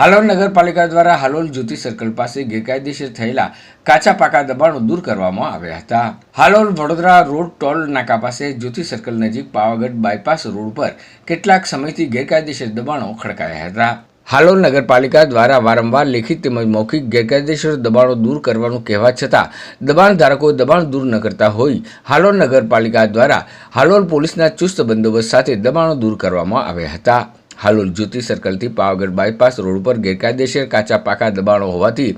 હાલોલ નગરપાલિકા દ્વારા હાલોલ જ્યોતિ સર્કલ પાસે ગેરકાયદેસર થયેલા કાચા પાકા દબાણો દૂર કરવામાં આવ્યા હતા. હાલોલ વડોદરા રોડ ટોલ નાકા પાસે જ્યોતિ સર્કલ નજીક પાવાગઢ બાયપાસ રોડ પર કેટલાક સમયથી ગેરકાયદેસર દબાણો ખડકાયા હતા. હાલોલ નગરપાલિકા દ્વારા વારંવાર લેખિત તેમજ મૌખિક ગેરકાયદેસર દબાણો દૂર કરવાનું કહેવા છતાં દબાણ ધારકો દબાણ દૂર ન કરતા હોઈ હાલોલ નગરપાલિકા દ્વારા હાલોલ પોલીસના ચુસ્ત બંદોબસ્ત સાથે દબાણો દૂર કરવામાં આવ્યા હતા. હાલોલ જ્યોતિ સર્કલથી પાવાગઢ બાયપાસ રોડ પર ગેરકાયદેસર કાચા પાકા દબાણો હોવાથી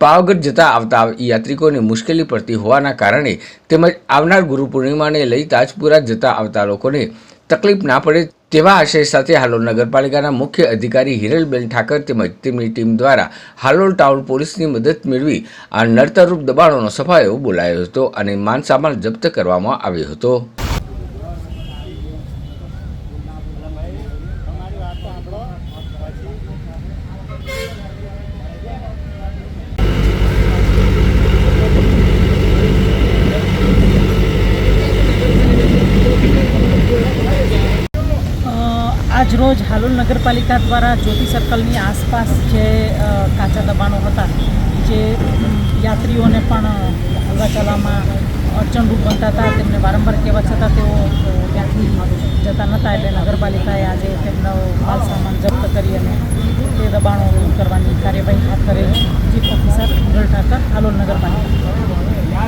પાવાગઢ જતા આવતા યાત્રિકોને મુશ્કેલી પડતી હોવાના કારણે તેમજ આવનાર ગુરુ પૂર્ણિમાને લઈ તાજપુરા જતા આવતા લોકોને તકલીફ ના પડે તેવા આશય સાથે હાલોલ નગરપાલિકાના મુખ્ય અધિકારી હિરલબેન ઠાકર તેમજ તેમની ટીમ દ્વારા હાલોલ ટાઉન પોલીસની મદદ મેળવી આ નડતરરૂપ દબાણોનો સફાયો બોલાયો હતો અને માનસામાન જપ્ત કરવામાં આવ્યો હતો. આજ રોજ હાલોલ નગરપાલિકા દ્વારા જ્યોતિ સર્કલની આસપાસ જે કાચા દબાણો હતા, જે યાત્રીઓને પણ હલવા ચાલવામાં અડચણરૂપ બનતા હતા, તેમને વારંવાર કહેવા છતાં તેઓ ત્યાંથી જતા નહોતા એટલે નગરપાલિકાએ આજે તેમનો માલ સામાન જપ્ત કરી અને તે દબાણો કરવાની કાર્યવાહી હાથ કરેલી ચીફ ઓફિસર હિરલ ઠાકર, હાલોલ નગરપાલિકા.